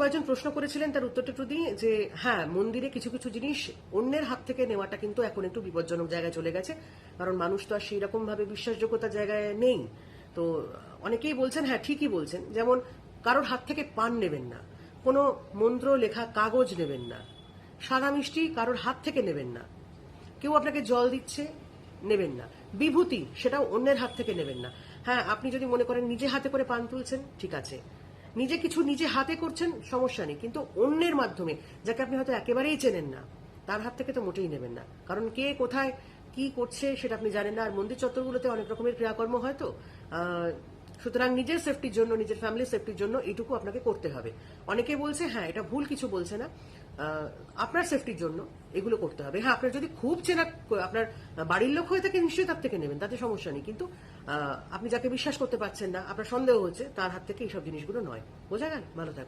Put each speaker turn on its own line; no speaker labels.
কয়েকজন প্রশ্ন করেছিলেন, তার উত্তরটা একটু দিই, যে হ্যাঁ মন্দিরে কিছু কিছু জিনিস অন্যের হাত থেকে নেওয়াটা কিন্তু এখন একটু বিপজ্জনক জায়গায় চলে গেছে। কারণ মানুষ তো আর সেই রকম ভাবে বিশ্বাসযোগ্যতা জায়গায় নেই। তো অনেকেই বলছেন হ্যাঁ ঠিকই বলছেন, যেমন কারোর হাত থেকে পান নেবেন না, কোনো মন্ত্র, লেখা, কাগজ নেবেন না, সাদা মিষ্টি কারোর হাত থেকে নেবেন না, কেউ আপনাকে জল দিচ্ছে, নেবেন না, বিভূতি সেটাও অন্যের হাত থেকে নেবেন না। হ্যাঁ আপনি যদি মনে করেন নিজে হাতে করে পান তুলছেন, ঠিক আছে নিজে কিছু নিজে হাতে করছেন সমস্যা নেই। কিন্তু অন্যের মাধ্যমে যাকে আপনি হয়তো একেবারেই চেনেন না তার হাত থেকে তো মোটেই নেবেন না। কারণ কে কোথায় কি করছে সেটা আপনি জানেন না। আর মন্দির চত্বরগুলোতে অনেক রকমের ক্রিয়াকর্ম হয় তো। আহ, সুতরাং নিজের সেফটির জন্য, নিজের ফ্যামিলির সেফটির জন্য এটুকু আপনাকে করতে হবে। অনেকে বলছে হ্যাঁ এটা ভুল, কিছু বলছে না। আপনার সেফটির জন্য এগুলো করতে হবে। হ্যাঁ আপনার যদি খুব চেনা, আপনার বাড়ির লোক হয়ে থাকে, নিশ্চয়ই তার থেকে নেবেন, তাতে সমস্যা নেই। কিন্তু আপনি যাকে বিশ্বাস করতে পারছেন না, আপনার সন্দেহ হচ্ছে, তার হাত থেকে এইসব জিনিসগুলো নয়। বোঝা গেল? ভালো থাকবেন